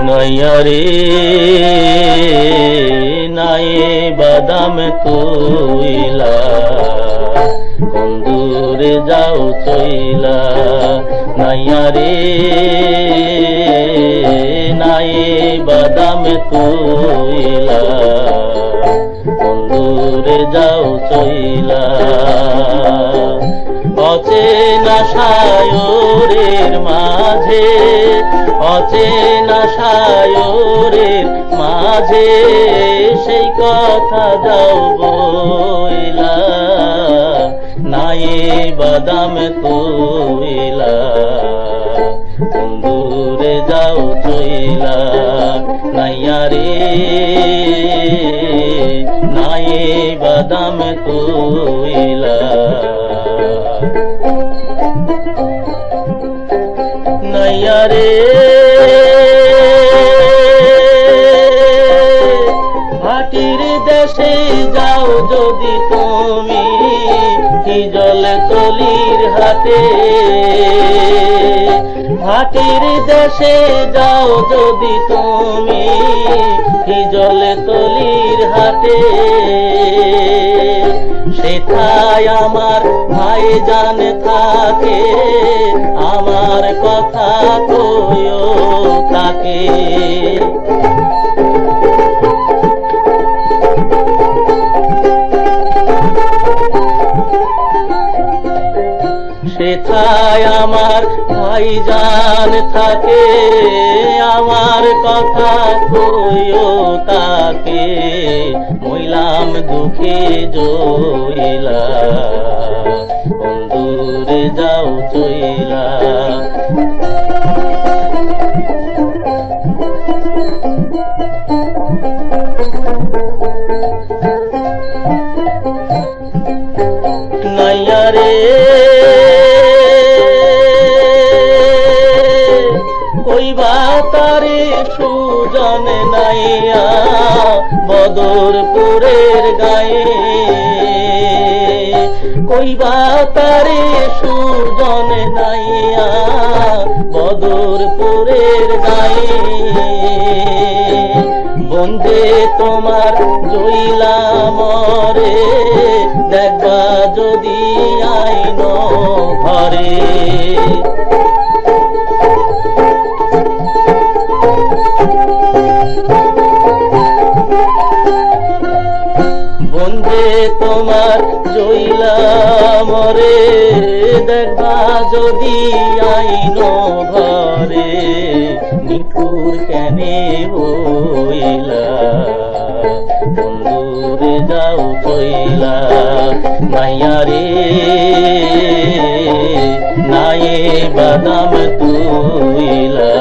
নাইয়ারে নায়ে বাদাম তুইলা কন্দুরে যাও চইলা নাইয়ারে নায়ে বাদাম তুইলা অচেনা মাঝে, অচেনা সায়রের মাঝে সেই কথা যাও বইলা, নায়ে বাদাম তুইলা বন্ধুরে যাও চইলা নাইয়ারে নায়ে বাদাম তুইলা। নাইয়ারে ভাটির দেশে যাও যদি তুমি কি জল তলির হাতে। ভাটির দেশে যাও যদি তুমি কি জল তলির হাতে। সেথায় আমার ভাই জান থাকে। আমার কথা কইও তাকে। সেথায় আমার ভাই জান থাকে। আমার কথা কইও তাকে। মইলাম দুঃখে জইলা বন্ধুরে যাও চইলা। নাইয়ারে কইবা তারে সুজন নাইয়া বদরপুরের গায়ে। কইবা তারে সুজন নাইয়া বদরপুরের গায়ে। বন্দে তোমার জইলা মরে দেখবা যদি আইন ঘরে। তোমার জইলা মরে দেখবা যদি আইন ঘরে নিঠুর কেনে হইলা বন্ধুরে যাও চইলা মাইয়ারে নায়ে বাদাম তুইলা।